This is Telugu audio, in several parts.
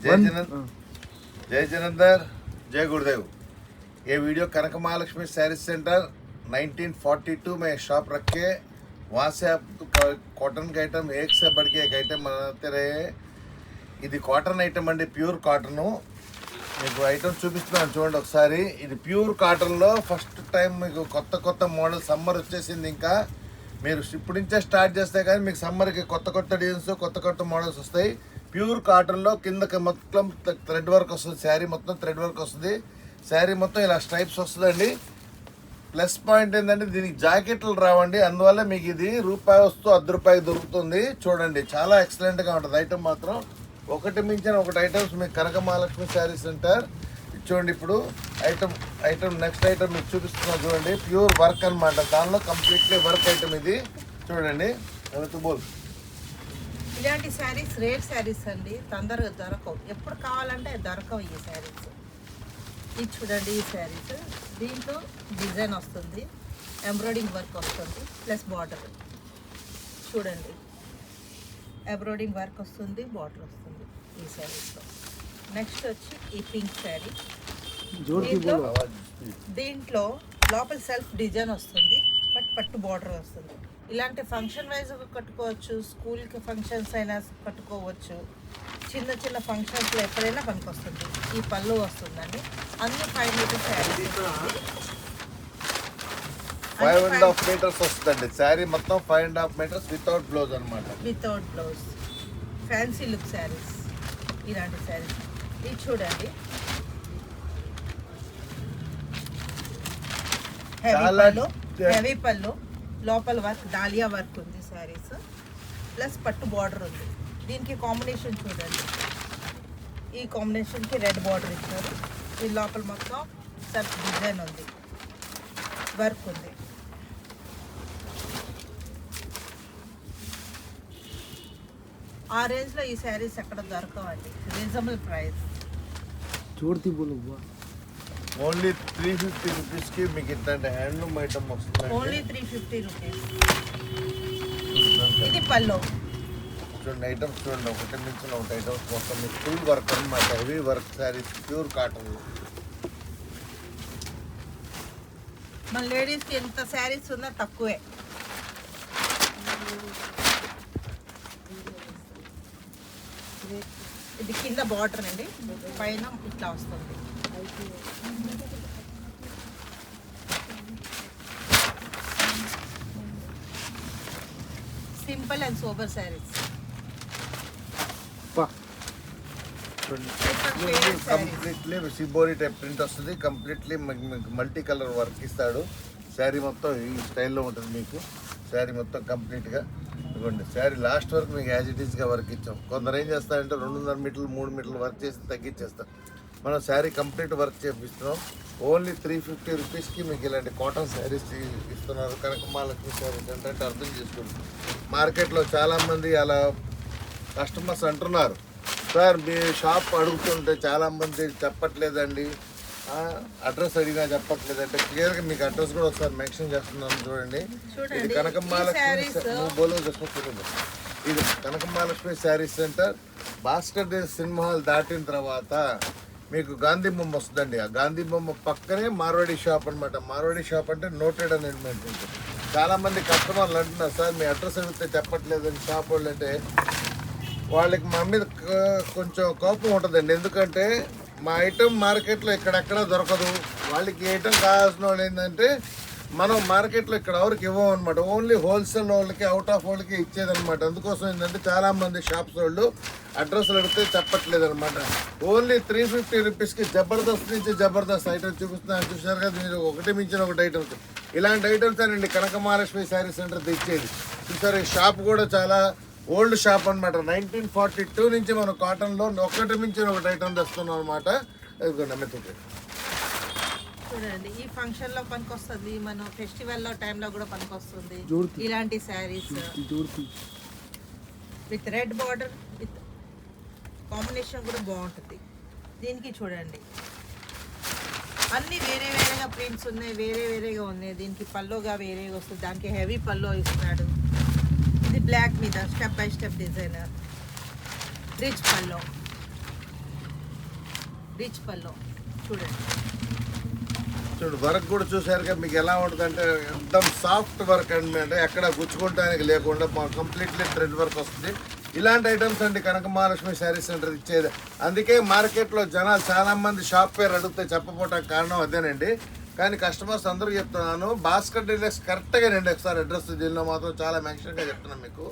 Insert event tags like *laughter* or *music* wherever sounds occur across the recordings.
जय जन जय जलंधर जय गुरुदेव ये वीडियो कनक महालक्ष्मी सैरी सेंटर 1942 में शॉप रखे वहाँ से आप कॉटन का आइटम एक से बढ़ के एक आइटम बनाते रहे ఇది కాటన్ ఐటమ్ అండి ప్యూర్ కాటన్ మీకు ఐటమ్ చూపిస్తున్నాను చూడండి ఒకసారి ఇది ప్యూర్ కాటన్లో ఫస్ట్ టైం మీకు కొత్త కొత్త మోడల్ సమ్మర్ వచ్చేసింది ఇంకా మీరు ఇప్పుడు నుంచే స్టార్ట్ చేస్తే కానీ మీకు సమ్మర్కి కొత్త కొత్త డిజైన్స్ కొత్త కొత్త మోడల్స్ వస్తాయి ప్యూర్ కాటన్లో కిందకి మొత్తం థ్రెడ్ వర్క్ వస్తుంది. శారీ మొత్తం థ్రెడ్ వర్క్ వస్తుంది. శారీ మొత్తం ఇలా స్ట్రైప్స్ వస్తుందండి. ప్లస్ పాయింట్ ఏంటంటే దీనికి జాకెట్లు రావండి. అందువల్ల మీకు ఇది రూపాయి వస్తూ అర్ధ రూపాయి దొరుకుతుంది. చూడండి చాలా ఎక్సలెంట్గా ఉంటుంది. ఐటమ్ మాత్రం ఒకటి మించిన ఒకటి ఐటమ్స్ మీకు కనక మహాలక్ష్మి శారీ సెంటర్. చూడండి ఇప్పుడు ఐటమ్ ఐటమ్ నెక్స్ట్ ఐటమ్ మీకు చూపిస్తున్నాను చూడండి. ప్యూర్ వర్క్ అనమాట దానిలో కంప్లీట్లీ వర్క్ ఐటమ్ ఇది. చూడండి బోల్ ఇలాంటి శారీస్ రేర్ శారీస్ అండి తొందరగా దొరకవు. ఎప్పుడు కావాలంటే దొరకవు ఈ శారీస్. ఇది చూడండి ఈ శారీస్. దీంట్లో డిజైన్ వస్తుంది ఎంబ్రాయిడింగ్ వర్క్ వస్తుంది ప్లస్ బార్డర్. చూడండి. ఎంబ్రాయిడింగ్ వర్క్ వస్తుంది బార్డర్ వస్తుంది ఈ శారీస్లో. నెక్స్ట్ వచ్చి ఈ పింక్ శారీ. దీంట్లో దీంట్లో లోపల సెల్ఫ్ డిజైన్ వస్తుంది బట్ పట్టు బార్డర్ వస్తుంది. ఇలాంటి ఫంక్షన్ వైజ్ కట్టుకోవచ్చు స్కూల్కి ఫంక్షన్స్ అయినా కట్టుకోవచ్చు. చిన్న చిన్న ఫంక్షన్స్లో ఎప్పుడైనా పనికొస్తుంది. ఈ పళ్ళు వస్తుందండి. అన్ని five metre five and half metres వస్తుందండి. శారీ మొత్తం five and half metres without blouse అనమాట without blouse fancy look saris ఇలాంటి శారీస్ ఇది చూడండి. హెవీ పళ్ళు. హెవీ పళ్ళు. లోపల వర్క్ డాలియా వర్క్ ఉంది శారీస్. ప్లస్ పట్టు బార్డర్ ఉంది. దీనికి కాంబినేషన్ చూడండి. ఈ కాంబినేషన్కి రెడ్ బార్డర్ ఇచ్చారు. ఈ లోపల మొత్తం సర్ఫ్ డిజైన్ ఉంది. వర్క్ ఉంది. ఆ రేంజ్లో ఈ శారీస్ ఎక్కడ దొరకవండి. Reasonable price. చూడతీ only three fifty రూపీస్కి మీకు ఇట్లాంటి హ్యాండ్లూమ్ ఐటమ్ వస్తుందండి. Only three fifty rupees. ఇది పల్లో చూడండి ఐటమ్స్ చూడండి ఒకటి మించిన ఒకటి ఐటమ్స్ మొత్తం మీకు ఫుల్ వర్క్ అనమాట heavy work saris pure cotton. మన లేడీస్కి ఎంత శారీస్ ఉన్నా తక్కువే. ఇది కింద బార్డర్ అండి. పైన ఇట్లా వస్తుంది. Simple and sober saris completely shibori type print వస్తుంది. కంప్లీట్లీ మీకు మల్టీ కలర్ వర్క్ ఇస్తాడు. శారీ మొత్తం ఈ స్టైల్లో ఉంటుంది మీకు. శారీ మొత్తం కంప్లీట్గా ఇవ్వండి. శారీ లాస్ట్ వరకు మీకు యాజ్ ఇట్ ఈస్గా వర్క్ ఇచ్చాం. కొందరు ఏం చేస్తారంటే రెండున్నర మీటర్లు మూడు మీటర్లు వర్క్ చేసి తగ్గించేస్తాం మనం శారీ కంప్లీట్ వర్క్ చేపిస్తున్నాం. ఓన్లీ త్రీ ఫిఫ్టీ రూపీస్కి మీకు ఇలాంటి కాటన్ శారీస్ ఇస్తున్నారు. కనుక మహాలక్ష్మి శారీస్ ఏంటంటే అర్థం చేసుకోండి. మార్కెట్లో చాలామంది అలా కస్టమర్స్ అంటున్నారు. సార్ మీ షాప్ అడుగుతుంటే చాలా మంది చెప్పట్లేదండి అడ్రస్ అడిగినా చెప్పట్లేదంటే క్లియర్గా మీకు అడ్రస్ కూడా ఒకసారి మెన్షన్ చేస్తున్నాను చూడండి. ఇది కనక ఈ మహాలక్ష్మి sarees- నువ్వు బోలో చూడండి. ఇది కనక మహాలక్ష్మి శారీ సెంటర్ భాస్కర్ డే సినిమా హాల్ దాటిన తర్వాత మీకు గాంధీ బొమ్మ వస్తుందండి. ఆ గాంధీ బొమ్మ పక్కనే మార్వాడి షాప్ అన్నమాట. మార్వాడి షాప్ అంటే నోటెడ్ అని ఉంటుంది. చాలామంది కస్టమర్లు అంటున్నారు సార్ మీ అడ్రస్ అడిగితే చెప్పట్లేదని షాప్ వాళ్ళు అంటే వాళ్ళకి మా మీద కొంచెం కోపం ఉంటుందండి. ఎందుకంటే మా ఐటెం మార్కెట్లో ఇక్కడెక్కడ దొరకదు. వాళ్ళకి ఐటెం కావాల్సిన వాళ్ళు ఏంటంటే మనం మార్కెట్లో ఇక్కడ ఎవరికి ఇవ్వం అనమాట ఓన్లీ హోల్సేల్ వాళ్ళకి అవుట్ ఆఫ్ వాళ్ళకి ఇచ్చేదనమాట. అందుకోసం ఏంటంటే చాలామంది షాప్స్ వాళ్ళు అడ్రస్లు అడిగితే చెప్పట్లేదు అనమాట ఓన్లీ త్రీ ఫిఫ్టీ రూపీస్కి జబర్దస్త్ నుంచి జబర్దస్త్ ఐటమ్ చూపిస్తున్నాను చూసారు కదా మీరు ఒకటి మించిన ఒకటి ఐటమ్స్ ఇలాంటి ఐటమ్స్ అండి కనక మహాలక్ష్మి శారీ సెంటర్ తెచ్చేది. చూసారు ఈ షాప్ కూడా చాలా ఓల్డ్ షాప్ అనమాట నైన్టీన్ ఫార్టీ టూ నుంచి మనం కాటన్లో ఒకటి మించిన ఒకటి ఐటమ్ తెస్తున్నాం అనమాట నమ్మెత్తుంటే చూడండి ఈ ఫంక్షన్లో పనికొస్తుంది మనం ఫెస్టివల్లో టైంలో కూడా పనికొస్తుంది. ఇలాంటి saris. With red border with combination కూడా బాగుంటుంది. దీనికి చూడండి. అన్నీ వేరే వేరేగా ప్రింట్స్ ఉన్నాయి వేరే వేరేగా ఉన్నాయి. దీనికి పల్లోగా వేరేగా వస్తుంది. దానికి హెవీ పల్లో ఇస్తున్నాడు. ఇది బ్లాక్ మీద step by step designer. Rich pallu. Rich pallu. చూడండి. చూడు వర్క్ కూడా చూసారుగా మీకు ఎలా ఉంటుంది అంటే एकदम సాఫ్ట్ వర్క్ అండి అంటే ఎక్కడ గుచ్చుకోవడానికి లేకుండా కంప్లీట్లీ థ్రెడ్ వర్క్ వస్తుంది ఇలాంటి ఐటమ్స్ అండి కనక మహాలక్ష్మి శారీస్ సెంటర్ ఇచ్చేది అందుకే మార్కెట్లో జనాలు చాలా మంది షాప్ పేరు అడిగితే చెప్పపోవడానికి కారణం అదేనండి కానీ కస్టమర్స్ అందరూ చెప్తున్నాను భాస్కర్ డీలక్స్ కరెక్ట్గా రండి ఒకసారి అడ్రస్ దీనిలో మాత్రం చాలా మెన్షన్గా చెప్తున్నాను మీకు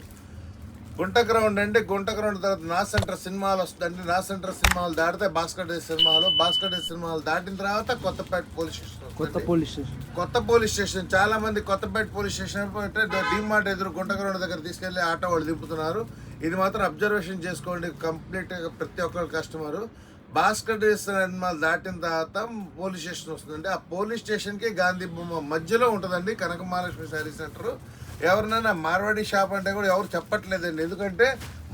గుంట గ్రౌండ్ అండి గుంట గ్రౌండ్ తర్వాత నా సెంటర్ సినిమాలు వస్తుందండి నా సెంటర్ సినిమాలు దాటితే భాస్కర్ డే సినిమాలు భాస్కర్ డే సినిమాలు దాటిన తర్వాత కొత్తపేట పోలీస్ స్టేషన్ కొత్త. Police station. కొత్త పోలీస్ స్టేషన్. చాలా మంది కొత్తపేట పోలీస్ స్టేషన్ పోతే డిమార్ట్ ఎదురు గుంట గ్రౌండ్ దగ్గర తీసుకెళ్ళి ఆటో వాళ్ళు దింపుతున్నారు. ఇది మాత్రం అబ్జర్వేషన్ చేసుకోండి కంప్లీట్ ప్రతి ఒక్కరు కస్టమర్. భాస్కర్ డే సినిమాలు దాటిన తర్వాత పోలీస్ స్టేషన్ వస్తుందండి. ఆ పోలీస్ స్టేషన్కి గాంధీ బొమ్మ మధ్యలో ఉంటుందండి కనక మహాలక్ష్మి శారీ సెంటర్. ఎవరినైనా మార్వాడి షాప్ అంటే కూడా ఎవరు చెప్పట్లేదండి. ఎందుకంటే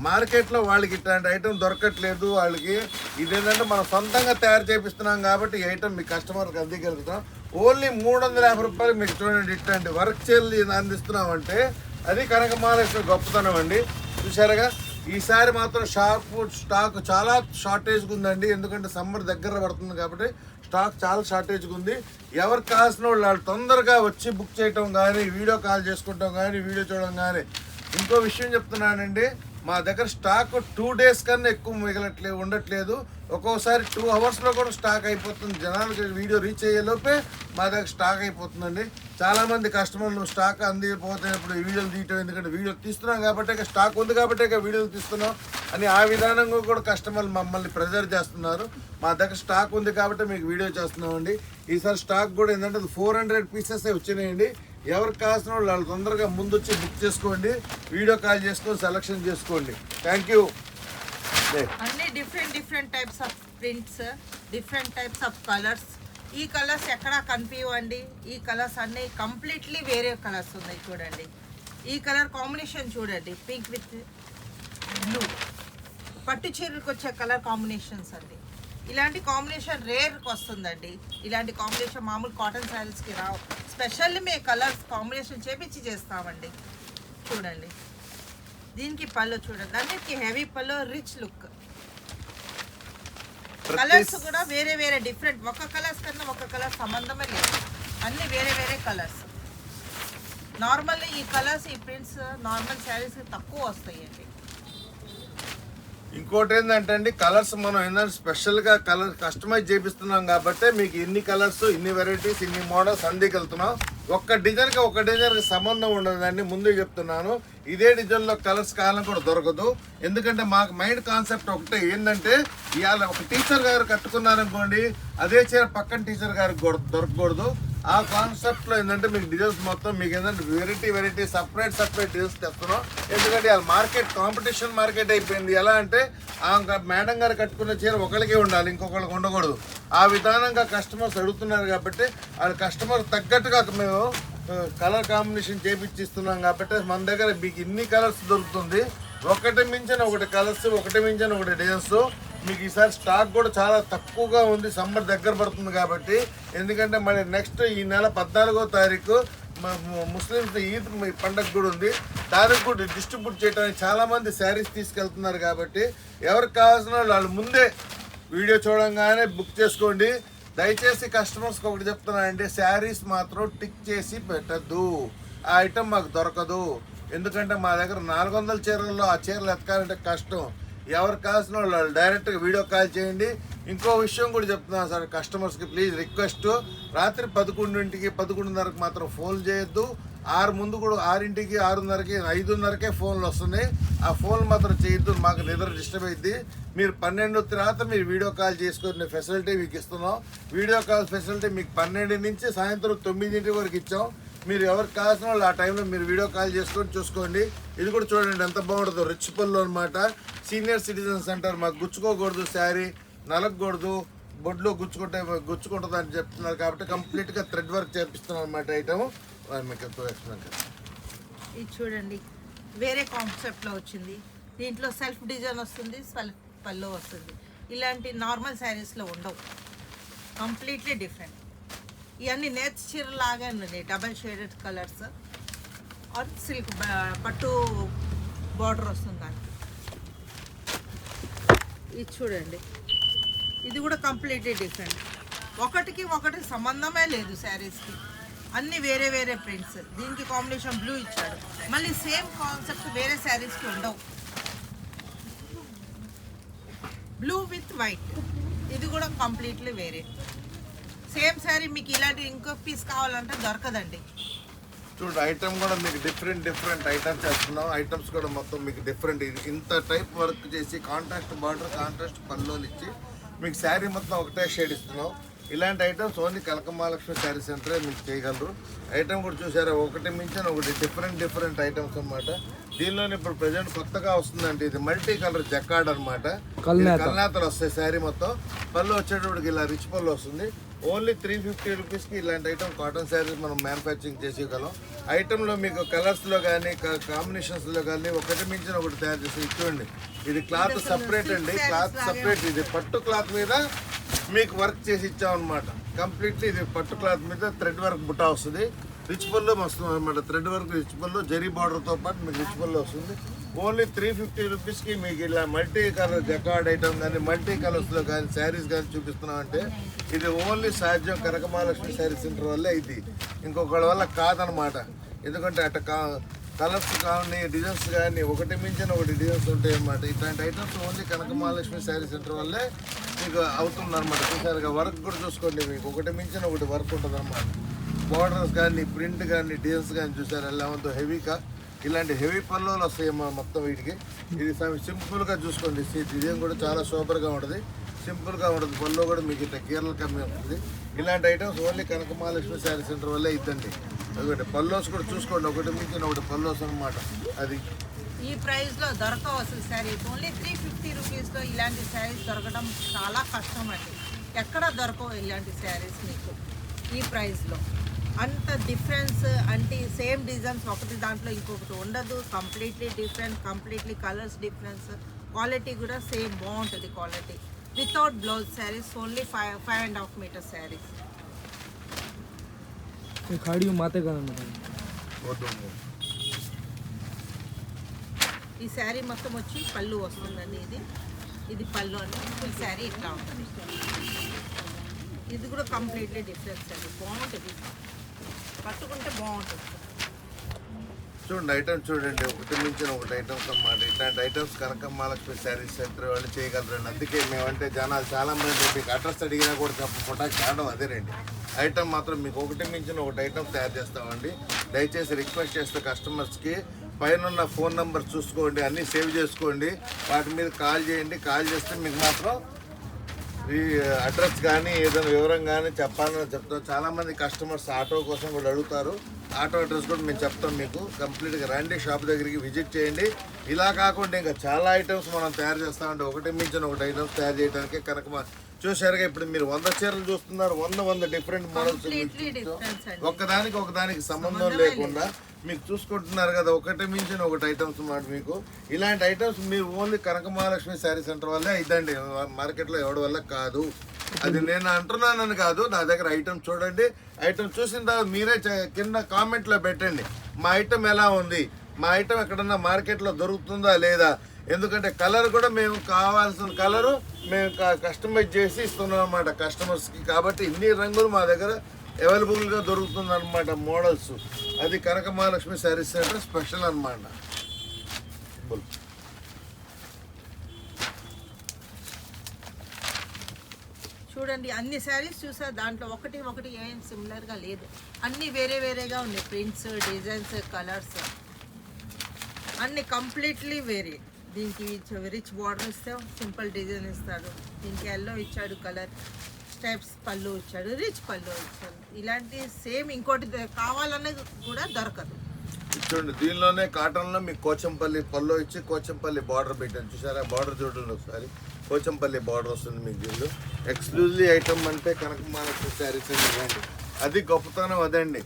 మార్కెట్లో వాళ్ళకి ఇట్లాంటి ఐటెం దొరకట్లేదు. వాళ్ళకి ఇదేంటంటే మనం సొంతంగా తయారు చేపిస్తున్నాం కాబట్టి ఈ ఐటమ్ మీ కస్టమర్కి అందించగలుగుతాం ఓన్లీ మూడు వందల యాభై రూపాయలు మీకు చూడండి ఇట్లాంటి వర్క్ చీరలు అందిస్తున్నామంటే అది కనక మహాలక్ష్మి గొప్పతనం అండి. చూసారుగా ఈసారి మాత్రం షాప్ స్టాక్ చాలా షార్టేజ్గా ఉందండి. ఎందుకంటే సమ్మర్ దగ్గర పడుతుంది కాబట్టి స్టాక్ చాలా షార్టేజ్గా ఉంది ఎవరికి కావాల్సిన వాళ్ళు వాళ్ళు తొందరగా వచ్చి బుక్ చేయటం కానీ వీడియో కాల్ చేసుకుంటాం కానీ వీడియో చూడడం కానీ ఇంకో విషయం చెప్తున్నానండి. మా దగ్గర స్టాక్ టూ డేస్ కన్నా ఎక్కువ మిగలట్లేదు ఉండట్లేదు. ఒక్కోసారి టూ అవర్స్లో కూడా స్టాక్ అయిపోతుంది. జనాలకి వీడియో రీచ్ అయ్యేలోపే మా దగ్గర స్టాక్ అయిపోతుందండి. చాలామంది కస్టమర్లు స్టాక్ అందిపోతున్నప్పుడు ఇప్పుడు వీడియోలు తీయటం ఎందుకంటే వీడియో తీస్తున్నాం కాబట్టి ఇక స్టాక్ ఉంది కాబట్టి ఇక వీడియోలు తీస్తున్నాం అని ఆ విధానంగా కూడా కస్టమర్లు మమ్మల్ని ప్రెజర్ చేస్తున్నారు. మా దగ్గర స్టాక్ ఉంది కాబట్టి మీకు వీడియో చేస్తున్నామండి. ఈసారి స్టాక్ కూడా ఏంటంటే ఫోర్ హండ్రెడ్ పీసెస్ వచ్చినాయండి. ఎవరికి కావాల్సిన వాళ్ళు వాళ్ళు తొందరగా ముందు వచ్చి బుక్ చేసుకోండి. వీడియో కాల్ చేసుకొని సెలక్షన్ చేసుకోండి. థ్యాంక్ యూ అన్ని different different types of prints different types of colours ఈ కలర్స్ ఎక్కడా కనిపించండి ఈ కలర్స్ అన్నీ కంప్లీట్లీ వేరే కలర్స్ ఉన్నాయి చూడండి. ఈ కలర్ కాంబినేషన్ చూడండి. పింక్ విత్ బ్లూ పట్టు చీరలకు వచ్చే కలర్ కాంబినేషన్స్ అండి. ఇలాంటి కాంబినేషన్ రేర్కి వస్తుందండి. ఇలాంటి కాంబినేషన్ మామూలు కాటన్ శారీస్కి రావు. స్పెషల్లీ మేము కలర్స్ కాంబినేషన్ చేపించి చేస్తామండి. చూడండి. దీనికి పళ్ళు చూడండి. అన్నిటికీ హెవీ పళ్ళు రిచ్ లుక్ కలర్స్ కూడా వేరే వేరే డిఫరెంట్ ఒక కలర్స్ కన్నా ఒక కలర్ సంబంధమే లేదు. అన్ని వేరే వేరే కలర్స్ నార్మల్లీ ఈ కలర్స్ ఈ ప్రింట్స్ నార్మల్ శారీస్ తక్కువ వస్తాయండి. ఇంకోటి ఏంటంటే అండి కలర్స్ మనం ఏంటంటే స్పెషల్గా కలర్ కస్టమైజ్ చేపిస్తున్నాం కాబట్టి మీకు ఇన్ని కలర్స్ ఇన్ని వెరైటీస్ ఇన్ని మోడల్స్ అందికెళ్తున్నాం. ఒక్క డిజైన్కి ఒక డిజైన్కి సంబంధం ఉండదండి ముందే చెప్తున్నాను. ఇదే డిజైన్లో కలర్స్ కాలం కూడా దొరకదు. ఎందుకంటే మాకు మైండ్ కాన్సెప్ట్ ఒకటే ఏంటంటే ఇవాళ ఒక టీచర్ గారు కట్టుకున్నారనుకోండి అదే చీర పక్కన టీచర్ గారికి దొరకకూడదు. ఆ కాన్సెప్ట్లో ఏంటంటే మీకు డిజైన్స్ మొత్తం మీకు ఏంటంటే variety variety separate separate designs తెస్తున్నాం. ఎందుకంటే వాళ్ళ మార్కెట్ కాంపిటీషన్ మార్కెట్ అయిపోయింది. ఎలా అంటే ఆ మేడం గారు కట్టుకున్న చీర ఒకరికే ఉండాలి ఇంకొకరికి ఉండకూడదు. ఆ విధానంగా కస్టమర్స్ అడుగుతున్నారు కాబట్టి వాళ్ళ కస్టమర్ తగ్గట్టుగా మేము కలర్ కాంబినేషన్ చేపించిస్తున్నాం కాబట్టి మన దగ్గర మీకు ఇన్ని కలర్స్ దొరుకుతుంది. ఒకటి మించిన ఒకటి కలర్స్ ఒకటి మించిన ఒకటి డిజైన్స్ మీకు ఈసారి స్టాక్ కూడా చాలా తక్కువగా ఉంది. సమ్మర్ దగ్గర పడుతుంది కాబట్టి. ఎందుకంటే మరి నెక్స్ట్ ఈ నెల పద్నాలుగో తారీఖు ముస్లింస్ ముస్లిమ్స్ ఈద్ పండగ కూడా ఉంది. దానికి కూడా డిస్ట్రిబ్యూట్ చేయడానికి చాలామంది శారీస్ తీసుకెళ్తున్నారు కాబట్టి ఎవరికి కావాల్సిన వాళ్ళు ముందే వీడియో చూడంగానే బుక్ చేసుకోండి. దయచేసి కస్టమర్స్కి ఒకటి చెప్తున్నానంటే శారీస్ మాత్రం టిక్ చేసి పెట్టద్దు. ఆ ఐటెం మాకు దొరకదు. ఎందుకంటే మా దగ్గర నాలుగు వందల చీరల్లో ఆ చీరలు ఎతకాలంటే కష్టం. ఎవరు కావాల్సిన వాళ్ళు డైరెక్ట్గా వీడియో కాల్ చేయండి. ఇంకో విషయం కూడా చెప్తున్నాను సార్ కస్టమర్స్కి ప్లీజ్ రిక్వెస్ట్ రాత్రి పదకొండింటికి పదకొండున్నరకు మాత్రం ఫోన్ చేయొద్దు. ఆరు ముందు కూడా ఆరింటికి ఆరున్నరకి ఐదున్నరకే ఫోన్లు వస్తున్నాయి. ఆ ఫోన్ మాత్రం చేయొద్దు మాకు నిద్ర డిస్టర్బ్ అయింది మీరు పన్నెండు తర్వాత మీరు వీడియో కాల్ చేసుకునే ఫెసిలిటీ మీకు ఇస్తున్నాం. వీడియో కాల్ ఫెసిలిటీ మీకు పన్నెండు నుంచి సాయంత్రం తొమ్మిదింటి వరకు ఇచ్చాం. మీరు ఎవరికి కావాల్సిన వాళ్ళు ఆ టైంలో మీరు వీడియో కాల్ చేసుకొని చూసుకోండి. ఇది కూడా చూడండి ఎంత బాగుంటుందో రిచ్ పళ్ళు అనమాట సీనియర్ సిటిజన్ సెంటర్ మాకు గుచ్చుకోకూడదు శారీ నలగకూడదు బొడ్లో గుచ్చుకుంటే గుచ్చుకుంటుంది అని చెప్తున్నారు కాబట్టి కంప్లీట్గా థ్రెడ్ వర్క్ చేపిస్తున్నాం అనమాట ఐటమ్. మీకు ఇది చూడండి వేరే కాన్సెప్ట్లో వచ్చింది. దీంట్లో సెల్ఫ్ డిజైన్ వస్తుంది సెల్ఫ్ పల్లో వస్తుంది. ఇలాంటి నార్మల్ శారీస్లో ఉండవు. Completely different. ఇవన్నీ నేత చీరలాగా double shaded colours. Or silk పట్టు బార్డర్ వస్తుంది దానికి. ఇది చూడండి. ఇది కూడా కంప్లీట్లీ డిఫరెంట్ ఒకటికి ఒకటి సంబంధమే లేదు శారీస్కి అన్ని వేరే వేరే ప్రింట్స్ దీనికి కాంబినేషన్ బ్లూ ఇచ్చాడు. మళ్ళీ సేమ్ కాన్సెప్ట్ వేరే శారీస్కి ఉండవు. బ్లూ విత్ వైట్ ఇది కూడా కంప్లీట్లీ వేరే. సేమ్ శారీ మీకు ఇలాంటి ఇంకో పీస్ కావాలంటే దొరకదండి. చూడండి ఐటమ్ కూడా మీకు డిఫరెంట్ డిఫరెంట్ ఐటమ్స్ చేస్తున్నాం ఐటమ్స్ కూడా మొత్తం మీకు డిఫరెంట్ ఇది ఇంత టైప్ వర్క్ చేసి కాంట్రాస్ట్ బార్డర్ కాంట్రాస్ట్ పల్లోలు ఇచ్చి మీకు శారీ మొత్తం ఒకటే షేడ్ ఇస్తున్నాం. ఇలాంటి ఐటమ్స్ ఓన్లీ కనకమహాలక్ష్మి శారీ సెంటరే మీకు చేయగలరు. ఐటమ్ కూడా చూసారా ఒకటి మించిన ఒకటి డిఫరెంట్ డిఫరెంట్ ఐటమ్స్ అన్నమాట. దీనిలోనే ఇప్పుడు ప్రజెంట్ కొత్తగా వస్తుందండి. ఇది మల్టీ కలర్ జక్కాడ్ అనమాట కల్నేత. కల్నాతలు వస్తాయి శారీ మొత్తం. పళ్ళు వచ్చేటప్పటికి ఇలా రిచ్ పళ్ళు వస్తుంది. ఓన్లీ త్రీ ఫిఫ్టీ రూపీస్కి ఇలాంటి ఐటమ్ కాటన్ శారీస్ మనం మ్యానుఫ్యాక్చరింగ్ చేసేయగలం. ఐటెంలో మీకు కలర్స్లో కానీ కాంబినేషన్స్లో కానీ ఒకటి మించిన ఒకటి తయారు చేసి ఇచ్చేయండి ఇది క్లాత్ సపరేట్ అండి. క్లాత్ సపరేట్ ఇది పట్టు క్లాత్ మీద మీకు వర్క్ చేసి ఇచ్చామన్నమాట. కంప్లీట్లీ ఇది పట్టు క్లాత్ మీద థ్రెడ్ వర్క్ బుట్ట వస్తుంది. రిచ్ పళ్ళు వస్తుంది అనమాట థ్రెడ్ వర్క్ రిచ్ పళ్ళు జరీ బార్డర్తో పాటు మీకు రిచ్ పళ్ళు వస్తుంది. ఓన్లీ త్రీ ఫిఫ్టీ రూపీస్కి మీకు ఇలా మల్టీ కలర్ జకార్డ్ ఐటమ్ కానీ మల్టీ కలర్స్లో కానీ శారీస్ కానీ చూపిస్తున్నాం అంటే ఇది ఓన్లీ సాధ్యం కనకమహాలక్ష్మి శారీ సెంటర్ వల్లే ఇది. ఇంకొకళ్ళ వల్ల కాదనమాట. ఎందుకంటే అట్ట కా కలర్స్ కానీ డిజైన్స్ కానీ ఒకటి మించిన ఒకటి డిజైన్స్ ఉంటాయి అన్నమాట ఇట్లాంటి items only Kanakamahalakshmi sari centre వల్లే మీకు అవుతుందన్నమాట. చూసారుగా వర్క్ కూడా చూసుకోండి మీకు. ఒకటి మించిన ఒకటి వర్క్ ఉంటుంది అన్నమాట బార్డర్స్ కానీ ప్రింట్ కానీ డిజైన్స్ కానీ చూసారు ఎలా ఉందో హెవీగా ఇలాంటి హెవీ పళ్ళులు వస్తాయి మొత్తం వీటికి. ఇది సమ్- సింపుల్గా చూసుకోండి. ఇదేం కూడా చాలా సూపర్గా ఉంటుంది. సింపుల్గా ఉంటుంది. పళ్ళు కూడా మీకు ఇట్లా కీరలు కమ్మి ఉంటుంది. ఇలాంటి items only Kanakamahalakshmi sari centre వల్లే ఇద్దండి. ఒకటి పల్లోస్ కూడా చూసుకోండి. ఒకటి మించిన ఒకటి పల్లోస్ అనమాట అది. ఈ ప్రైస్లో దొరకవు అసలు శారీస్ ఓన్లీ త్రీ ఫిఫ్టీ రూపీస్లో ఇలాంటి శారీస్ దొరకడం చాలా కష్టం అండి. ఎక్కడ దొరకవు ఇలాంటి శారీస్ మీకు ఈ ప్రైస్లో? అంత డిఫరెన్స్ అంటే సేమ్ డిజైన్స్ ఒకటి దాంట్లో ఇంకొకటి ఉండదు. Completely different completely colours difference quality కూడా సేమ్ బాగుంటుంది quality without blouse saris only five five and half metre saris ఈ శారీ మొత్తం వచ్చి పళ్ళు వస్తుందండి ఇది. ఇది పళ్ళు అండి. ఫుల్ శారీ ఇట్లా ఉంటుంది. ఇది కూడా కంప్లీట్లీ డిఫరెంట్ శారీ బాగుంటుంది. పట్టుకుంటే బాగుంటుంది. చూడండి ఐటమ్స్ చూడండి. ఒకటి మించిన ఒకటి ఐటమ్స్ అన్నమాట ఇట్లాంటి items Kanaka Mahalakshmi saris centre వాళ్ళు చేయగలరండి. అందుకే మేమంటే జనాలు చాలా మంది మీకు అడ్రస్ అడిగినా కూడా చెప్పకుండా కారణం అదేనండి ఐటమ్ మాత్రం మీకు ఒకటి మించిన ఒకటి ఐటమ్ తయారు చేస్తామండి. దయచేసి రిక్వెస్ట్ చేస్తే కస్టమర్స్కి పైన ఉన్న ఫోన్ నెంబర్ చూసుకోండి అన్నీ సేవ్ చేసుకోండి. వాటి మీద కాల్ చేయండి. కాల్ చేస్తే మీకు మాత్రం ఈ అడ్రస్ కానీ ఏదైనా వివరం కానీ చెప్పాలని చెప్తాం. చాలా మంది కస్టమర్స్ ఆటో కోసం కూడా అడుగుతారు. ఆటో అడ్రస్ కూడా మేము చెప్తాం మీకు. కంప్లీట్గా రండి షాప్ దగ్గరికి విజిట్ చేయండి. ఇలా కాకుండా ఇంకా చాలా ఐటమ్స్ మనం తయారు చేస్తామంటే ఒకటి మించిన ఒకటి ఐటమ్స్ తయారు చేయడానికి కనుక చూశారుగా ఇప్పుడు మీరు వంద చీరలు చూస్తున్నారు వంద వంద డిఫరెంట్ మోడల్స్ ఒకదానికి ఒకదానికి సంబంధం లేకుండా మీకు చూసుకుంటున్నారు కదా ఒకటి మించిన ఒకటి ఐటమ్స్ మాట మీకు. ఇలాంటి ఐటమ్స్ మీరు only Kanaka Mahalakshmi sari centre వల్లే ఇదండి మార్కెట్లో ఎవడి వల్ల కాదు. అది నేను అంటున్నానని కాదు నా దగ్గర ఐటమ్ చూడండి. ఐటమ్ చూసిన తర్వాత మీరే కింద కామెంట్లో పెట్టండి. మా ఐటమ్ ఎలా ఉంది? మా ఐటమ్ ఎక్కడన్నా మార్కెట్లో దొరుకుతుందా లేదా? ఎందుకంటే కలర్ కూడా మేము కావాల్సిన కలరు మేము కస్టమైజ్ చేసి ఇస్తున్నాం అనమాట కస్టమర్స్కి కాబట్టి ఇన్ని రంగులు మా దగ్గర అవైలబుల్గా దొరుకుతుంది అనమాట మోడల్స్ అది Kanaka Mahalakshmi saris centre special అనమాట చూడండి అన్ని శారీస్ చూసా దాంట్లో ఒకటి ఒకటి ఏం సిమిలర్గా లేదు. అన్ని వేరే వేరేగా ఉన్నాయి ప్రింట్స్ డిజైన్స్ కలర్స్ అన్ని కంప్లీట్లీ వేరే దీనికి రిచ్ బార్డర్ ఇస్తే సింపుల్ డిజైన్ ఇస్తాడు. దీనికి ఎల్లో ఇచ్చాడు కలర్ స్టెప్స్ పళ్ళు ఇచ్చాడు రిచ్ పళ్ళు ఇచ్చాడు. ఇలాంటి సేమ్ ఇంకోటి ద- కావాలన్నది కూడా దొరకదు. చూడండి దీనిలోనే కాటన్లో మీకు కోచంపల్లి పళ్ళు ఇచ్చి కోచంపల్లి బార్డర్ పెట్టాను. చూసారా? బార్డర్ చూడండి ఒకసారి. కోచంపల్లి బార్డర్ వస్తుంది మీకు దీనిలో. ఎక్స్క్లూజివ్ ఐటమ్ అంటే కనకమాల శారీస్ అండి. అది గొప్పతనం అదండి.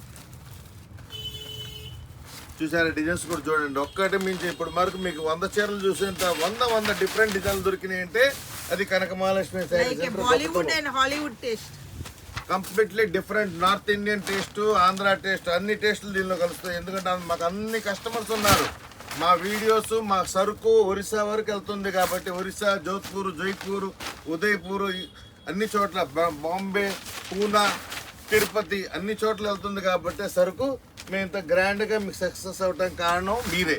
చూసారా డిజైన్స్ కూడా చూడండి. ఒక్కటి మించి ఇప్పుడు వరకు మీకు వంద చీరలు చూసేంత వంద వంద డిఫరెంట్ డిజైన్లు దొరికినాయి అంటే అది Kanaka Mahalakshmi saris like Bollywood and Hollywood taste completely different north Indian taste Andhra taste అన్ని టేస్టులు దీనిలో కలుస్తాయి. ఎందుకంటే మాకు అన్ని కస్టమర్స్ ఉన్నారు. మా వీడియోస్ మా సరుకు ఒరిస్సా వరకు వెళ్తుంది కాబట్టి ఒరిస్సా జోధ్పూర్ జైపూర్ ఉదయ్పూర్ అన్ని చోట్ల బాంబే పూనా తిరుపతి అన్ని చోట్ల వెళ్తుంది కాబట్టి సరుకు మేము ఇంత గ్రాండ్గా మీకు సక్సెస్ అవటం కారణం మీరే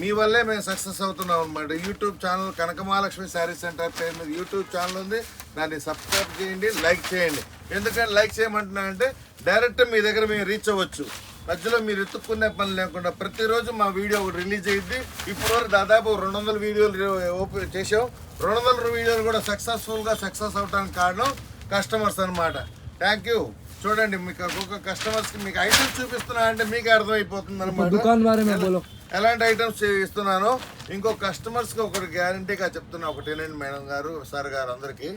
మీ వల్లే మేము సక్సెస్ అవుతున్నాం అనమాట YouTube channel Kanakamahalakshmi sari centre పేరు మీద యూట్యూబ్ ఛానల్ ఉంది. దాన్ని సబ్స్క్రైబ్ చేయండి లైక్ చేయండి. ఎందుకంటే లైక్ చేయమంటున్నానంటే డైరెక్ట్ మీ దగ్గర మేము రీచ్ అవ్వచ్చు. మధ్యలో మీరు ఎత్తుక్కునే పని లేకుండా ప్రతిరోజు మా వీడియో ఒకటి రిలీజ్ అయ్యింది ఇప్పుడు వరకు దాదాపు రెండు వందల వీడియోలు ఓపెన్ చేసాం రెండు వందల వీడియోలు కూడా సక్సెస్ఫుల్గా సక్సెస్ అవడానికి కారణం కస్టమర్స్ అనమాట థ్యాంక్ యూ చూడండి మీకు ఒక్కొక్క కస్టమర్స్కి మీకు ఐటమ్స్ చూపిస్తున్నా అంటే మీకు అర్థమైపోతుంది అనమాట ఎలాంటి ఐటమ్స్ ఇస్తున్నాను ఇంకో కస్టమర్స్కి ఒకటి గ్యారంటీగా చెప్తున్నా ఒకటి ఏంటండి మేడం గారు సార్ గారు అందరికి.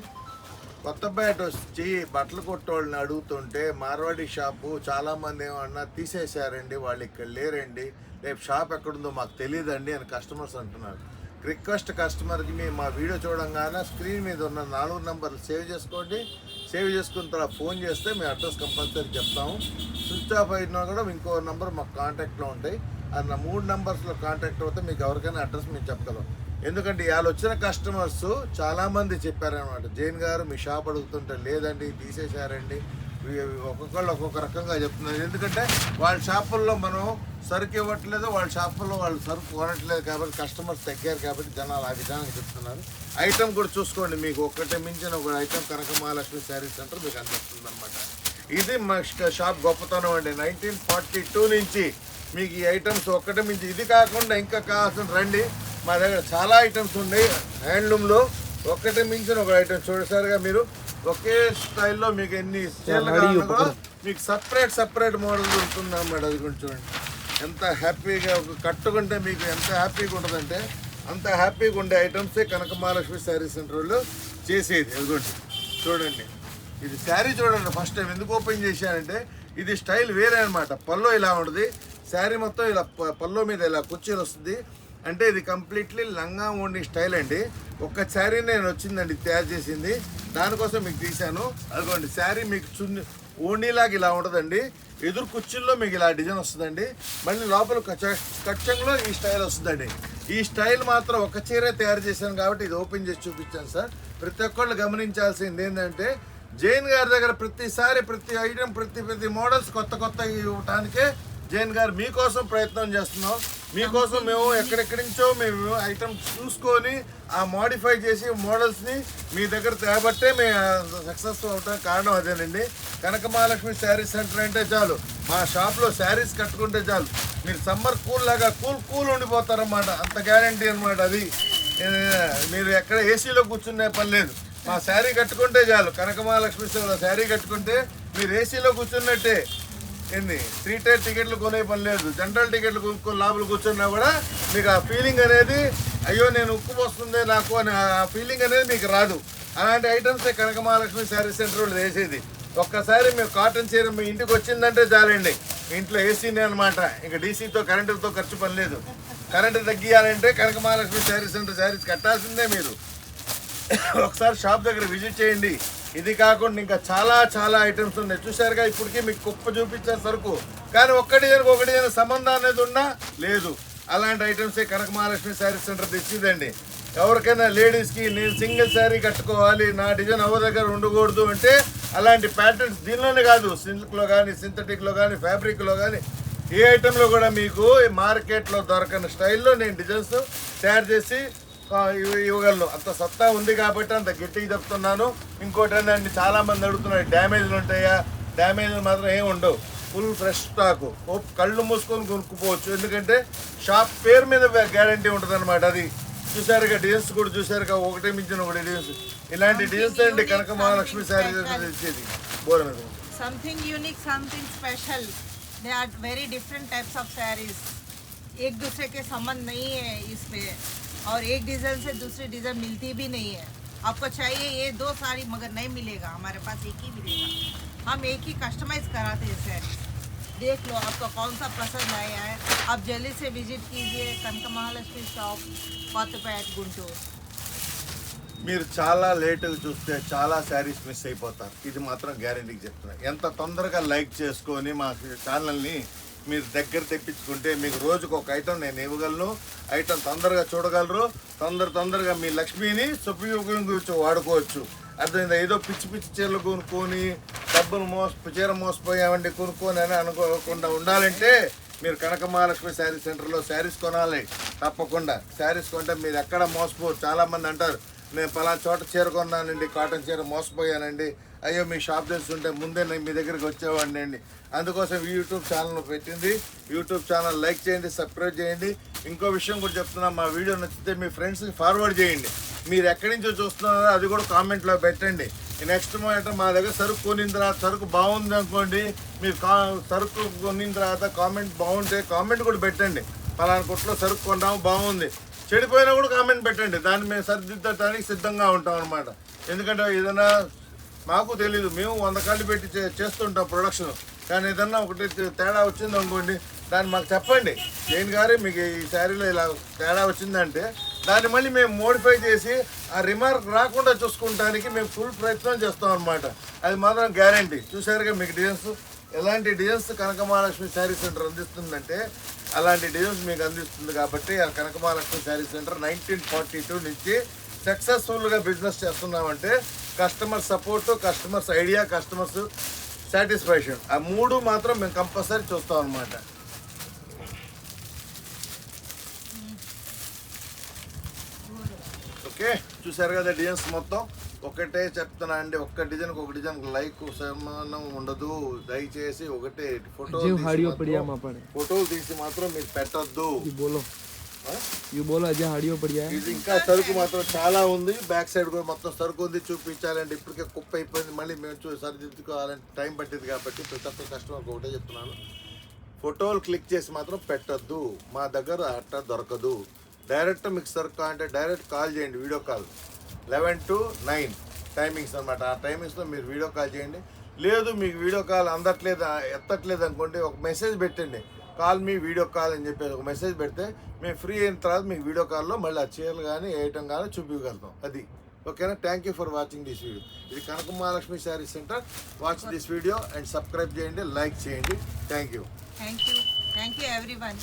బయట వచ్చి బట్టలు కొట్టోళ్ళని అడుగుతుంటే మార్వాడి షాపు చాలామంది ఏమన్నా తీసేశారండి వాళ్ళు ఇక్కడ లేరండి. రేపు షాప్ ఎక్కడుందో మాకు తెలియదండి అని కస్టమర్స్ అంటున్నారు. రిక్వెస్ట్ కస్టమర్కి మీ మా వీడియో చూడంగానే స్క్రీన్ మీద ఉన్న నాలుగు నెంబర్లు సేవ్ చేసుకోండి. సేవ్ చేసుకున్న తర్వాత ఫోన్ చేస్తే మేము అడ్రస్ కంపల్సరీ చెప్తాము. స్విచ్ ఆఫ్ అయినా కూడా ఇంకో నెంబర్ మాకు కాంటాక్ట్లో ఉంటాయి. అన్న మూడు నెంబర్స్లో కాంటాక్ట్ అవుతే మీకు ఎవరికైనా అడ్రస్ మేము చెప్పగలం. ఎందుకంటే ఇవాళ వచ్చిన కస్టమర్స్ చాలామంది చెప్పారనమాట జైన్ గారు మీ షాప్ అడుగుతుంటే లేదండి తీసేశారండి ఒక్కొక్కళ్ళు ఒక్కొక్క రకంగా చెప్తున్నారు. ఎందుకంటే వాళ్ళ షాపుల్లో మనం సరుకు ఇవ్వట్లేదు వాళ్ళ షాపుల్లో వాళ్ళు సరుకు కొనట్లేదు కాబట్టి కస్టమర్స్ తగ్గారు కాబట్టి జనాలు ఆ విధానంగా చెప్తున్నారు. ఐటమ్ కూడా చూసుకోండి మీకు. ఒక్కటే మించిన ఒక item Kanaka Mahalakshmi sari centre మీకు అందిస్తుంది అనమాట ఇది మా షాప్ గొప్పతనం అండి. నైన్టీన్ ఫార్టీ టూ నుంచి మీకు ఈ ఐటమ్స్ ఒక్కటే మించి ఇది కాకుండా ఇంకా కావాల్సిన రండి. మా దగ్గర చాలా ఐటమ్స్ ఉన్నాయి. హ్యాండ్లూమ్లో ఒక్కటే మించిన ఒక ఐటమ్. చూడసారిగా మీరు ఒకే స్టైల్లో మీకు ఎన్ని మీకు సపరేట్ సపరేట్ మోడల్ ఉంటుంది అన్నమాట అది కూడా చూడండి ఎంత హ్యాపీగా ఒక కట్టుకుంటే మీకు ఎంత హ్యాపీగా ఉంటుందంటే అంత హ్యాపీగా ఉండే ఐటమ్సే కనక మహాలక్ష్మి శారీ సెంటర్లో చేసేది. ఎదుగుండి చూడండి. ఇది శారీ చూడండి. ఫస్ట్ టైం ఎందుకు ఓపెన్ చేశానంటే ఇది స్టైల్ వేరే అనమాట పల్లో ఇలా ఉంటుంది. శారీ మొత్తం ఇలా పల్లో మీద ఇలా కుర్చీలు వస్తుంది. అంటే ఇది కంప్లీట్లీ లంగా ఓన్లీ స్టైల్ అండి. ఒక్క శారీ నేను వచ్చిందండి తయారు చేసింది. దానికోసం మీకు తీశాను. అదిగోండి శారీ మీకు చున్ని ఓణీలాగా ఇలా ఉంటుందండి. ఎదురు కుర్చీల్లో మీకు ఇలా డిజైన్ వస్తుందండి. మళ్ళీ లోపల కచ్చంలో ఈ స్టైల్ వస్తుందండి. ఈ స్టైల్ మాత్రం ఒక చీరే తయారు చేశాను కాబట్టి ఇది ఓపెన్ చేసి చూపించాను సార్. ప్రతి ఒక్కళ్ళు గమనించాల్సింది ఏంటంటే జైన్ గారి దగ్గర ప్రతిసారి ప్రతి ఐటెం ప్రతి ప్రతి మోడల్స్ కొత్త కొత్త ఇవ్వటానికే జైన్ గారు మీకోసం ప్రయత్నం చేస్తున్నాం. మీకోసం మేము ఎక్కడెక్కడి నుంచో మేము ఐటమ్ చూసుకొని ఆ మోడిఫై చేసి మోడల్స్ని మీ దగ్గర తేబట్టే మేము సక్సెస్ఫుల్ అవడానికి కారణం అదేనండి. కనక మహాలక్ష్మి శారీస్ సెంటర్ అంటే చాలు. మా షాప్లో శారీస్ కట్టుకుంటే చాలు. మీరు సమ్మర్ కూల్ లాగా కూల్ కూల్ ఉండిపోతారన్నమాట. అంత గ్యారంటీ అన్నమాట అది. మీరు ఎక్కడ ఏసీలో కూర్చునే పని లేదు. మా శారీ కట్టుకుంటే చాలు. కనక మహాలక్ష్మి శారీ కట్టుకుంటే మీరు ఏసీలో కూర్చున్నట్టే. ఏంది? త్రీ టైర్ టికెట్లు కొనే పని లేదు. జనరల్ టికెట్లు కొనుక్కొని లోపల కూర్చున్నా కూడా మీకు ఆ ఫీలింగ్ అనేది అయ్యో నేను ఉక్కు వస్తుంది నాకు అని ఆ ఫీలింగ్ అనేది మీకు రాదు. అలాంటి items Kanaka Mahalakshmi sari centre వాళ్ళు వేసేది. ఒక్కసారి మేము కాటన్ చీర మీ ఇంటికి వచ్చిందంటే చాలండి. మీ ఇంట్లో ఏసీనే అనమాట. ఇంకా డీసీతో కరెంటుతో ఖర్చు పని లేదు. Current తగ్గియాలంటే Kanaka Mahalakshmi sari centre saris కట్టాల్సిందే మీరు. *coughs* ఒకసారి షాప్ దగ్గర విజిట్ చేయండి. ఇది కాకుండా ఇంకా చాలా చాలా ఐటమ్స్ ఉన్నాయి. చూసారుగా ఇప్పటికీ మీకు కుప్ప చూపించారు సరుకు. కానీ ఒక్కటి దానికి ఒకటి దానికి సంబంధం అనేది ఉన్నా లేదు. అలాంటి ఐటమ్సే కనక మహాలక్ష్మి శారీ సెంటర్ తెచ్చిదండి. ఎవరికైనా లేడీస్కి నేను సింగిల్ శారీ కట్టుకోవాలి నా డిజైన్ ఎవరి దగ్గర ఉండకూడదు అంటే అలాంటి ప్యాటర్న్స్ దీనిలోనే కాదు. సిల్క్లో కానీ సింథటిక్లో కానీ ఫ్యాబ్రిక్లో కానీ ఏ ఐటెంలో కూడా మీకు మార్కెట్లో దొరకని స్టైల్లో నేను డిజైన్స్ తయారు చేసి ఆ, ఇవ్వ- ఇవ్వగలను అంత సత్తా ఉంది కాబట్టి అంత గట్టిగా చెప్తున్నాను ఇంకోటి ఏంటంటే చాలా మంది అడుగుతున్నారు డ్యామేజ్లు ఉంటాయా డ్యామేజ్లు మాత్రం ఏం ఉండవు ఫుల్ ఫ్రెష్ స్టాక్ కళ్ళు మూసుకొని కొనుక్కుపోవచ్చు ఎందుకంటే షాప్ పేరు మీద గ్యారంటీ ఉంటుంది అనమాట అది చూసారుగా డిజైన్స్ కూడా చూసారుగా ఒకటే మించిన ఒకటి డిజైన్స్ ఇలాంటి డిజైన్స్ అండి కనక మహాలక్ష్మి శారీ ఇచ్చేది బోర్ మీద something unique something special they are very different types of sarees एक दूसरे के संबंध नहीं है इसमें और एक डिज़ाइन से दूसरी डिज़ाइन मिलती भी नहीं है आपको चाहिए ये दो साड़ी मगर नहीं मिलेगा हमारे पास एक ही मिलेगा हम एक ही कस्टमाइज कराते हैं साड़ी देख लो आपको कौन सा पसंद आया है आप जल्दी से विजिट कीजिए कनक महालक्ष्मी शॉप कोतपेट गुंटूर మీరు చాలా లేటుగా చూస్తే చాలా శారీస్ మిస్ అయిపోతారు ఇది మాత్రం గ్యారంటీకి చెప్తున్నా ఎంత తొందరగా లైక్ చేసుకొని మా ఛానల్ని మీరు దగ్గర తెప్పించుకుంటే మీకు రోజుకు ఒక ఐటమ్ నేను ఇవ్వగలను. ఐటమ్ తొందరగా చూడగలరు. తొందర తొందరగా మీ లక్ష్మిని సుపయోగం గురించి వాడుకోవచ్చు. అర్థమైంది? ఏదో పిచ్చి పిచ్చి చీరలు కొనుక్కొని డబ్బులు మోస చీర మోసపోయామండి కొనుక్కొని అని అనుకోకుండా ఉండాలంటే మీరు కనక మహాలక్ష్మి శారీ సెంటర్లో శారీస్ కొనాలి. తప్పకుండా. శారీస్ కొంటే మీరు ఎక్కడ మోసపోరు. చాలామంది అంటారు నేను పలానా చోట చీర కొన్నానండి కాటన్ చీర మోసపోయానండి అయ్యో మీ షాప్ తెలుసుంటే ముందే నేను మీ దగ్గరికి వచ్చేవాడిని అండి. అందుకోసం ఈ యూట్యూబ్ ఛానల్ పెట్టింది. యూట్యూబ్ ఛానల్ లైక్ చేయండి సబ్స్క్రైబ్ చేయండి. ఇంకో విషయం కూడా చెప్తున్నా మా వీడియో నచ్చితే మీ ఫ్రెండ్స్కి ఫార్వర్డ్ చేయండి. మీరు ఎక్కడి నుంచో చూస్తున్నారో అది కూడా కామెంట్లో పెట్టండి. నెక్స్ట్ మాట మా దగ్గర సరుకు కొనిన తర్వాత సరుకు బాగుంది అనుకోండి మీరు కా సరుకు కొనిన తర్వాత కామెంట్ బాగుంటే కామెంట్ కూడా పెట్టండి. పలానా కొట్లో సరుకు కొన్నాము బాగుంది. చెడిపోయినా కూడా కామెంట్ పెట్టండి. దాన్ని మేము సరిదిద్దటానికి సిద్ధంగా ఉంటాం అనమాట ఎందుకంటే ఏదైనా మాకు తెలీదు. మేము వంద కాళ్ళు పెట్టి చే- చేస్తుంటాం ప్రొడక్షన్ కానీ ఏదన్నా ఒకటి తేడా వచ్చింది అనుకోండి దాన్ని మాకు చెప్పండి. జైన్ గారు మీకు ఈ శారీలో ఇలా తేడా వచ్చిందంటే దాన్ని మళ్ళీ మేము మోడిఫై చేసి ఆ రిమార్క్ రాకుండా చూసుకుంటానికి మేము ఫుల్ ప్రయత్నం చేస్తాం అనమాట అది మాత్రం గ్యారంటీ చూసారుగా మీకు డిజైన్స్ ఎలాంటి designs Kanaka Mahalakshmi sari centre అందిస్తుందంటే అలాంటి డిజైన్స్ మీకు అందిస్తుంది కాబట్టి ఆ Kanakamahalakshmi sari centre nineteen forty two నుంచి సక్సెస్ఫుల్గా బిజినెస్ చేస్తున్నామంటే customer support customers idea customers satisfaction. ఆ మూడు మాత్రం మేము కంపల్సరీ చూస్తాం అనమాట ఓకే? చూసారు కదా డిజైన్స్ మొత్తం? ఒకటే చెప్తున్నా అండి ఒక్క డిజైన్ ఒక డిజైన్ లైక్ సమానం ఉండదు. దయచేసి ఒకటే ఫోటో ఫోటోలు తీసి మాత్రం మీరు పెట్టద్దు. ఈ బోలో అదే ఆడియో పడియా ఇది ఇంకా సరుకు మాత్రం చాలా ఉంది. బ్యాక్ సైడ్ కూడా మొత్తం సరుకు ఉంది చూపించాలంటే ఇప్పటికే కుప్ప అయిపోయింది. మళ్ళీ మేము చూ టైం పట్టింది కాబట్టి ప్రతి ఒక్క కస్టమర్కి ఒకటే చెప్తున్నాను. ఫోటోలు క్లిక్ చేసి మాత్రం పెట్టద్దు. మా దగ్గర అట్ట దొరకదు. డైరెక్ట్ మీకు సరుకు అంటే డైరెక్ట్ కాల్ చేయండి video call eleven to nine timings అనమాట ఆ టైమింగ్స్లో మీరు వీడియో కాల్ చేయండి. లేదు మీకు వీడియో కాల్ అందట్లేదు ఎత్తట్లేదు అనుకోండి ఒక మెసేజ్ పెట్టండి. కాల్ మీ వీడియో కాల్ అని చెప్పేసి ఒక మెసేజ్ పెడితే మేము ఫ్రీ అయిన తర్వాత మీకు వీడియో కాల్లో మళ్ళీ ఆ చీరలు కానీ వేయటం కానీ చూపించగలుగుతాం. అది. ఓకేనా? Thank you for watching this video ఇది Kanaka Mahalakshmi sari centre. Watch this video and subscribe చేయండి లైక్ చేయండి. Thank you thank you thank you everyone